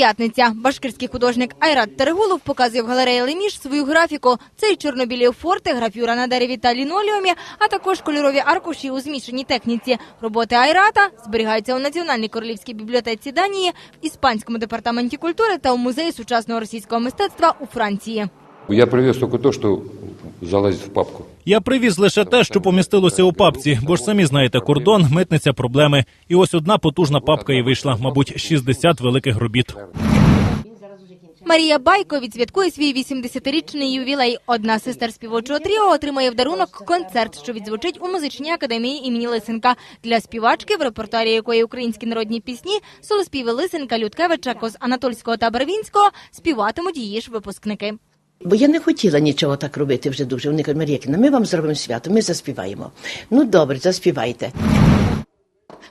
П'ятниця. Башкирський художник Айрат Терегулов показує в галереї Леміш свою графіку. Це й чорнобілі форти, графюра на дереві та лінолеумі, а також кольорові аркуші у змішаній техніці. Роботи Айрата зберігаються у Національній королівській бібліотеці Данії, в Іспанському департаменті культури та у музеї сучасного російського мистецтва у Франції. Я привез только то, что залазит в папку. Я привіз лише те, що помістилося у папці, бо ж самі знаєте, кордон, митниця, проблеми. І ось одна потужна папка і вийшла, мабуть, 60 великих робіт. Марія Байко відсвяткує свій 80-річний ювілей. Одна з сестер співочого тріо отримає в дарунок концерт, що відзвучить у музичній академії імені Лисенка. Для співачки, в репертуарі якої українські народні пісні, солоспіви Лисенка, Людкевича, Коз Анатольського та Барвінського співатимуть її ж випускники. Бо я не хотіла нічого так робити вже дуже. Вони кажуть, Мар'якіна, ми вам зробимо свято, ми заспіваємо. Ну добре, заспівайте.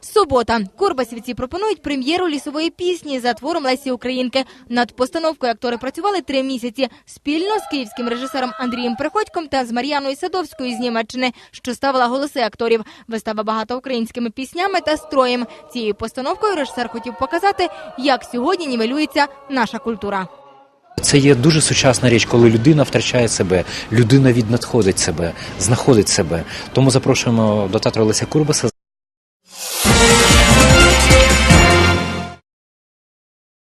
Субота. Курбасівці пропонують прем'єру лісової пісні за твором Лесі Українки. Над постановкою актори працювали три місяці спільно з київським режисером Андрієм Приходьком та з Мар'яною Садовською з Німеччини, що ставила голоси акторів. Вистава багата українськими піснями та строєм. Цією постановкою режисер хотів показати, як сьогодні нівелюється наша культура. Це є дуже сучасна річ, коли людина втрачає себе, людина віднадходить себе, знаходить себе. Тому запрошуємо до театру Леся Курбаса.